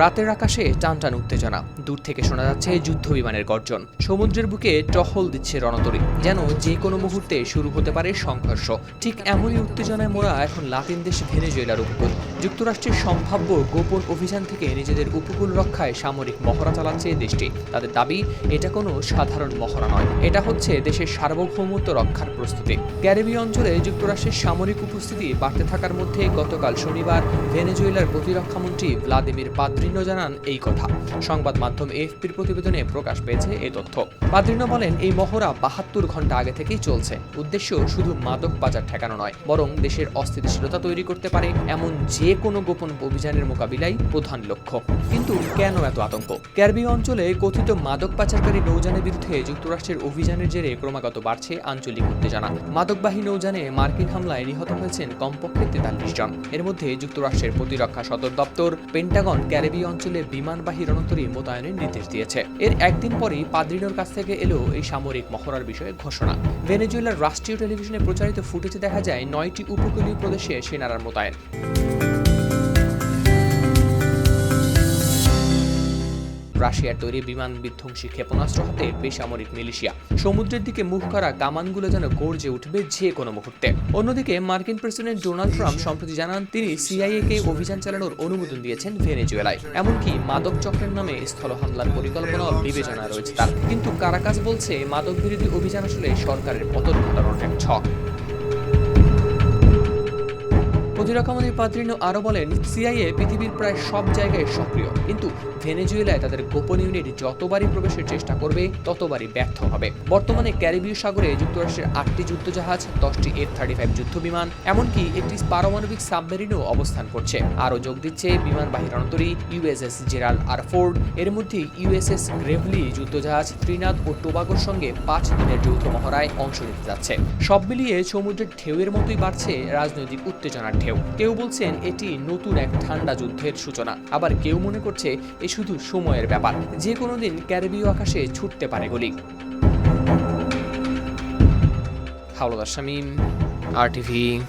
রাতের আকাশে টান টান উত্তেজনা। দূর থেকে শোনা যাচ্ছে যুদ্ধ বিমানের গর্জন। সমুদ্রের বুকে টহল দিচ্ছে রণতরী, যেন যে কোনো মুহূর্তে শুরু হতে পারে সংঘর্ষ। ঠিক এমনই উত্তেজনায় মোড়া এখন লাতিন দেশ ভেনেজুয়েলার উপকূল। যুক্তরাষ্ট্রের সম্ভাব্য গোপন অভিযান থেকে নিজেদের উপকূল রক্ষায় সামরিক মহড়া চালাচ্ছে দেশটি। তাদের দাবি, এটা কোনো সাধারণ মহড়া নয়। এটা হচ্ছে দেশের সার্বভৌমত্ব রক্ষার প্রস্তুতি। ক্যারিবীয় অঞ্চলে যুক্তরাষ্ট্রের সামরিক উপস্থিতি বাড়তে থাকার মধ্যে গতকাল শনিবার ভেনেজুয়েলার প্রতিরক্ষামন্ত্রী ভ্লাদিমির পাদ্রিনো জানান এই কথা। সংবাদ মাধ্যম এফপির প্রতিবেদনে প্রকাশ পেয়েছে এই তথ্য। পাদ্রিনো বলেন, এই মহড়া বাহাত্তর ঘণ্টা আগে থেকেই চলছে। উদ্দেশ্য শুধু মাদক বাজার ঠেকানো নয়, বরং দেশের অস্থিতিশীলতা তৈরি করতে পারে এমন যে কোনো গোপন অভিযানের মোকাবিলাই প্রধান লক্ষ্য। কিন্তু কেন এত আতঙ্ক? ক্যারিবীয় অঞ্চলে কথিত মাদক পাচারকারী নৌযানের বিরুদ্ধে যুক্তরাষ্ট্রের অভিযানের জেরে ক্রমাগত বাড়ছে আঞ্চলিক উত্তেজনা। মাদকবাহী নৌযানে মার্কিন হামলায় নিহত হয়েছেন কমপক্ষে তেতাল্লিশ জন। এর মধ্যে যুক্তরাষ্ট্রের প্রতিরক্ষা সদর দপ্তর পেন্টাগন ক্যারিবীয় অঞ্চলে বিমানবাহী রণতরী মোতায়েনের নির্দেশ দিয়েছে। এর একদিন পরেই পাদ্রিনোর কাছ থেকে এলো এই সামরিক মহড়ার বিষয়ে ঘোষণা। ভেনেজুয়েলার রাষ্ট্রীয় টেলিভিশনে প্রচারিত ফুটেজে দেখা যায়, নয়টি উপকূলীয় প্রদেশে সেনারা মোতায়েন। রাশিয়ার তৈরি বিমান বিধ্বংসী ক্ষেপণাস্ত্র হাতে বেসামরিক মিলিশিয়া। সমুদ্রের দিকে মুখ করা কামানগুলো যেন গর্জে উঠবে যে কোনো মুহূর্তে। অন্যদিকে, মার্কিন প্রেসিডেন্ট ডোনাল্ড ট্রাম্প সম্প্রতি জানান, তিনি সিআইএ কে অভিযান চালানোর অনুমোদন দিয়েছেন ভেনেজুয়েলায়। এমনকি মাদক চক্রের নামে স্থল হামলার পরিকল্পনাও বিবেচনা রয়েছে তার। কিন্তু কারাকাজ বলছে, মাদক বিরোধী অভিযান আসলে সরকারের পতন ঘটানোর এক ছক। প্রতিরক্ষামন্ত্রী পাদ্রিনো আরও বলেন সিআইএ পৃথিবীর প্রায় সব জায়গায় সক্রিয়। কিন্তু ভেনেজুয়েলায় তাদের গোপন ইউনিট যতবারই প্রবেশের চেষ্টা করবে, ততবারই ব্যর্থ হবে। বর্তমানে ক্যারিবীয় সাগরে যুক্তরাষ্ট্রের আটটি যুদ্ধজাহাজ, দশটি এফ থার্টি ফাইভ যুদ্ধ বিমান এমনকি একটি পারমাণবিক সাবমেরিনও অবস্থান করছে। আরও যোগ দিচ্ছে বিমানবাহী রণতরী ইউএসএস জেরাল আর ফোর্ড এর মধ্যে ইউএসএস গ্রেভলি যুদ্ধজাহাজ, ত্রিনাদ ও টোবাগোর সঙ্গে পাঁচ দিনের যৌথ মহড়ায় অংশ নিতে যাচ্ছে। সব মিলিয়ে সমুদ্রের ঢেউয়ের মতোই বাড়ছে রাজনৈতিক উত্তেজনার ঢেউ। কেউ বলছেন এটি নতুন এক ঠান্ডা যুদ্ধের সূচনা। আবার কেউ মনে করছে এ শুধু সময়ের ব্যাপার। যে কোনো দিন ক্যারিবীয় আকাশে ছুটতে পারে গুলি। হাওলাদার শামীম, আর টিভি